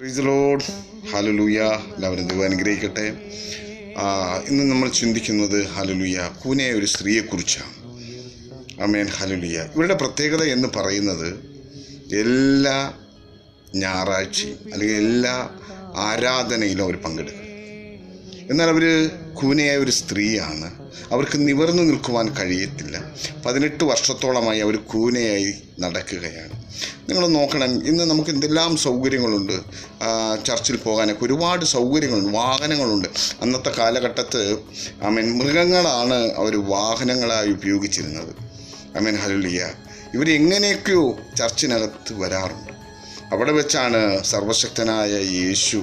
പ്രീസ് load hallelujah എല്ലാവരും ദൈവം അനുഗ്രഹിക്കട്ടെ. ഇന്ന് നമ്മൾ ചിന്തിക്കുന്നത് ഹാലലുയ കൂനയായ ഒരു സ്ത്രീയെക്കുറിച്ചാണ്. അമേൻ ഹാലലുയ ഇവരുടെ പ്രത്യേകത എന്ന് പറയുന്നത് എല്ലാ ഞായറാഴ്ചയും അല്ലെങ്കിൽ എല്ലാ ആരാധനയിലും അവർ പങ്കെടുക്കും. എന്നാൽ അവർ കൂനയായ ഒരു സ്ത്രീയാണ്. അവർക്ക് നിവർന്നു നിൽക്കുവാൻ കഴിയത്തില്ല. പതിനെട്ട് വർഷത്തോളമായി അവർ കൂനയായി നടക്കുകയാണ്. നിങ്ങൾ നോക്കണം. ഇന്ന് നമുക്ക് എന്തെല്ലാം സൗകര്യങ്ങളുണ്ട്. ചർച്ചിൽ പോകാനൊക്കെ ഒരുപാട് സൗകര്യങ്ങളുണ്ട് വാഹനങ്ങളുണ്ട്. അന്നത്തെ കാലഘട്ടത്ത് ഐ മീൻ മൃഗങ്ങളാണ് അവർ വാഹനങ്ങളായി ഉപയോഗിച്ചിരുന്നത്. ഐ ഹലുലിയ ഇവർ ഇവരെങ്ങനെയൊക്കെയോ ചർച്ചിനകത്ത് വരാറുണ്ട്. അവിടെ വെച്ചാണ് സർവശക്തനായ യേശു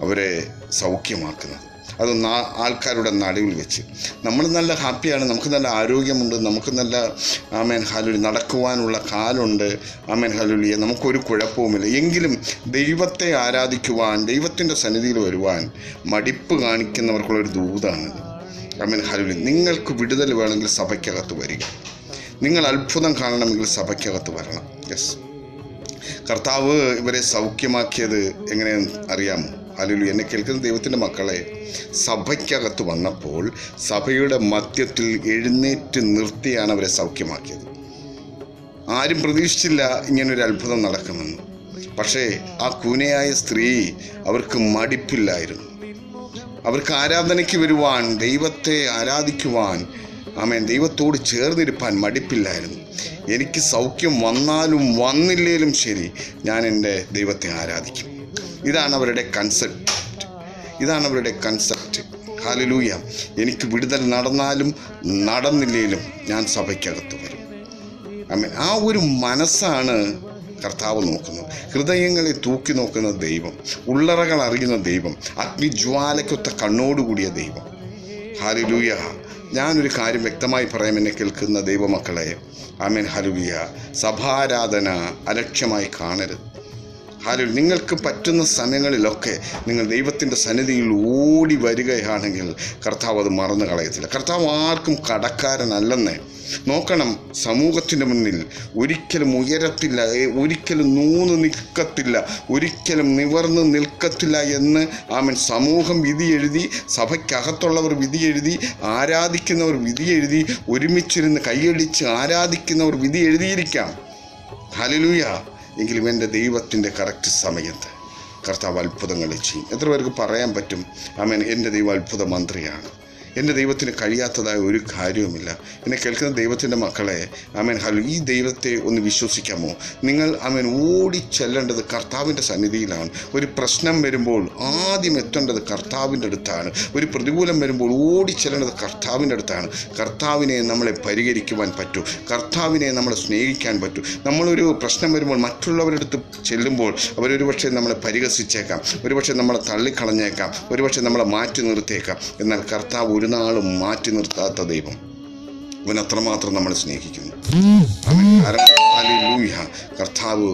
അവരെ സൗഖ്യമാക്കുന്നത്. അത് ആൾക്കാരുടെ നടുവിൽ വെച്ച്. നമ്മൾ നല്ല ഹാപ്പിയാണ് നമുക്ക് നല്ല ആരോഗ്യമുണ്ട് നമുക്ക് നല്ല ആമേൻ ഹാലുലി നടക്കുവാനുള്ള കാലുണ്ട്. ആമേൻ ഹാലുലിയെ നമുക്കൊരു കുഴപ്പവുമില്ല. എങ്കിലും ദൈവത്തെ ആരാധിക്കുവാൻ ദൈവത്തിന്റെ സന്നിധിയിൽ വരുവാൻ മടിപ്പ് കാണിക്കുന്നവർക്കുള്ളൊരു ദൂതാണിത്. ആമേൻ ഹാലുലി നിങ്ങൾക്ക് വിടുതൽ വേണമെങ്കിൽ സഭയ്ക്കകത്ത് വരിക. നിങ്ങൾ അത്ഭുതം കാണണമെങ്കിൽ സഭയ്ക്കകത്ത് വരണം. യെസ് കർത്താവ് ഇവരെ സൗഖ്യമാക്കിയത് എങ്ങനെയെന്ന് അറിയാമോ? അല്ലു എന്നെ കേൾക്കുന്ന ദൈവത്തിന്റെ മക്കളെ സഭയ്ക്കകത്ത് വന്നപ്പോൾ സഭയുടെ മധ്യത്തിൽ എഴുന്നേറ്റ് നിർത്തിയാണ് അവരെ സൗഖ്യമാക്കിയത്. ആരും പ്രതീക്ഷിച്ചില്ല ഇങ്ങനൊരു അത്ഭുതം നടക്കുമെന്ന്. പക്ഷേ ആ കൂനയായ സ്ത്രീ അവർക്ക് മടിപ്പില്ലായിരുന്നു. അവർക്ക് ആരാധനയ്ക്ക് വരുവാൻ ദൈവത്തെ ആരാധിക്കുവാൻ ആമേൻ ദൈവത്തോട് ചേർന്നിരിപ്പാൻ മടിപ്പില്ലായിരുന്നു. എനിക്ക് സൗഖ്യം വന്നാലും വന്നില്ലേലും ശരി ഞാൻ എന്റെ ദൈവത്തെ ആരാധിക്കും. ഇതാണ് അവരുടെ കൺസെപ്റ്റ് ഇതാണ് അവരുടെ കൺസെപ്റ്റ് ഹാലലൂയ എനിക്ക് വിടുതൽ നടന്നാലും നടന്നില്ലെങ്കിലും ഞാൻ സഭയ്ക്കകത്ത് വരും. ആമേൻ ആ ഒരു മനസ്സാണ് കർത്താവ് നോക്കുന്നത്. ഹൃദയങ്ങളെ തൂക്കി നോക്കുന്ന ദൈവം ഉള്ളറകൾ അറിയുന്ന ദൈവം അഗ്നിജ്വാലയ്ക്കൊത്ത കണ്ണോടുകൂടിയ ദൈവം. ഹാലലൂയ ഞാനൊരു കാര്യം വ്യക്തമായി പറയാം എന്നെ കേൾക്കുന്ന ദൈവമക്കളെ. ആമേൻ ഹലുവിയ സഭാരാധന അലക്ഷ്യമായി കാണരുത്. ഹാലു നിങ്ങൾക്ക് പറ്റുന്ന സമയങ്ങളിലൊക്കെ നിങ്ങൾ ദൈവത്തിന്റെ സന്നിധിയിൽ ഓടി വരികയാണെങ്കിൽ കർത്താവ് അത് മറന്നു കളയത്തില്ല. കർത്താവ് ആർക്കും കടക്കാരനല്ലെന്നേ. നോക്കണം സമൂഹത്തിന്റെ മുന്നിൽ ഒരിക്കലും ഉയരത്തില്ല ഒരിക്കലും നൂന്ന് നിൽക്കത്തില്ല ഒരിക്കലും നിവർന്ന് നിൽക്കത്തില്ല എന്ന് ആമൻ. സമൂഹം വിധി എഴുതി സഭയ്ക്കകത്തുള്ളവർ വിധി എഴുതി ആരാധിക്കുന്നവർ വിധി എഴുതി ഒരുമിച്ചിരുന്ന് കൈയടിച്ച് ആരാധിക്കുന്നവർ വിധി എഴുതിയിരിക്കാം. ഹലലൂയ. എങ്കിലും എന്റെ ദൈവത്തിന്റെ കറക്റ്റ് സമയത്ത് കർത്താവ് അത്ഭുതങ്ങൾ ചെയ്യും. എത്ര പേർക്ക് പറയാൻ പറ്റും? ആമേൻ. എന്റെ ദൈവം അത്ഭുത മന്ത്രിയാണ് എന്റെ ദൈവത്തിന് കഴിയാത്തതായ ഒരു കാര്യവുമില്ല. എന്നെ കേൾക്കുന്ന ദൈവത്തിന്റെ മക്കളെ ആമേൻ. ഹലു ഈ ദൈവത്തെ ഒന്ന് വിശ്വസിക്കാമോ? നിങ്ങൾ ആമേൻ ഓടി ചെല്ലേണ്ടത് കർത്താവിന്റെ സന്നിധിയിലാണ്. ഒരു പ്രശ്നം വരുമ്പോൾ ആദ്യം എത്തേണ്ടത് കർത്താവിന്റെ അടുത്താണ്. ഒരു പ്രതികൂലം വരുമ്പോൾ ഓടി ചെല്ലേണ്ടത് കർത്താവിന്റെ അടുത്താണ്. കർത്താവിനെ നമ്മളെ പരിഹരിക്കുവാൻ പറ്റൂ. കർത്താവിനെ നമ്മളെ സ്നേഹിക്കാൻ പറ്റൂ. നമ്മളൊരു പ്രശ്നം വരുമ്പോൾ മറ്റുള്ളവരുടെ അടുത്ത് ചെല്ലുമ്പോൾ അവരൊരു പക്ഷേ നമ്മളെ പരിഹസിച്ചേക്കാം. ഒരുപക്ഷെ നമ്മളെ തള്ളിക്കളഞ്ഞേക്കാം. ഒരുപക്ഷെ നമ്മളെ മാറ്റി നിർത്തിയേക്കാം എന്നാൽ കർത്താവ് ഒരു നാളും മാറ്റി നിർത്താത്ത ദൈവം അവൻ അത്രമാത്രം നമ്മൾ സ്നേഹിക്കുന്നു. കർത്താവ്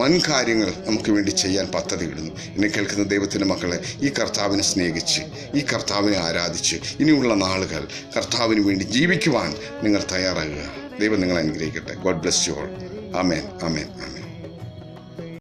വൻ കാര്യങ്ങൾ നമുക്ക് വേണ്ടി ചെയ്യാൻ പദ്ധതി ഇടുന്നു എന്നെ കേൾക്കുന്ന ദൈവത്തിന്റെ മക്കളെ ഈ കർത്താവിനെ സ്നേഹിച്ച് ഈ കർത്താവിനെ ആരാധിച്ച് ഇനിയുള്ള നാളുകൾ കർത്താവിന് വേണ്ടി ജീവിക്കുവാൻ നിങ്ങൾ തയ്യാറാകുക. ദൈവം നിങ്ങളെ അനുഗ്രഹിക്കട്ടെ. God bless you all amen amen amen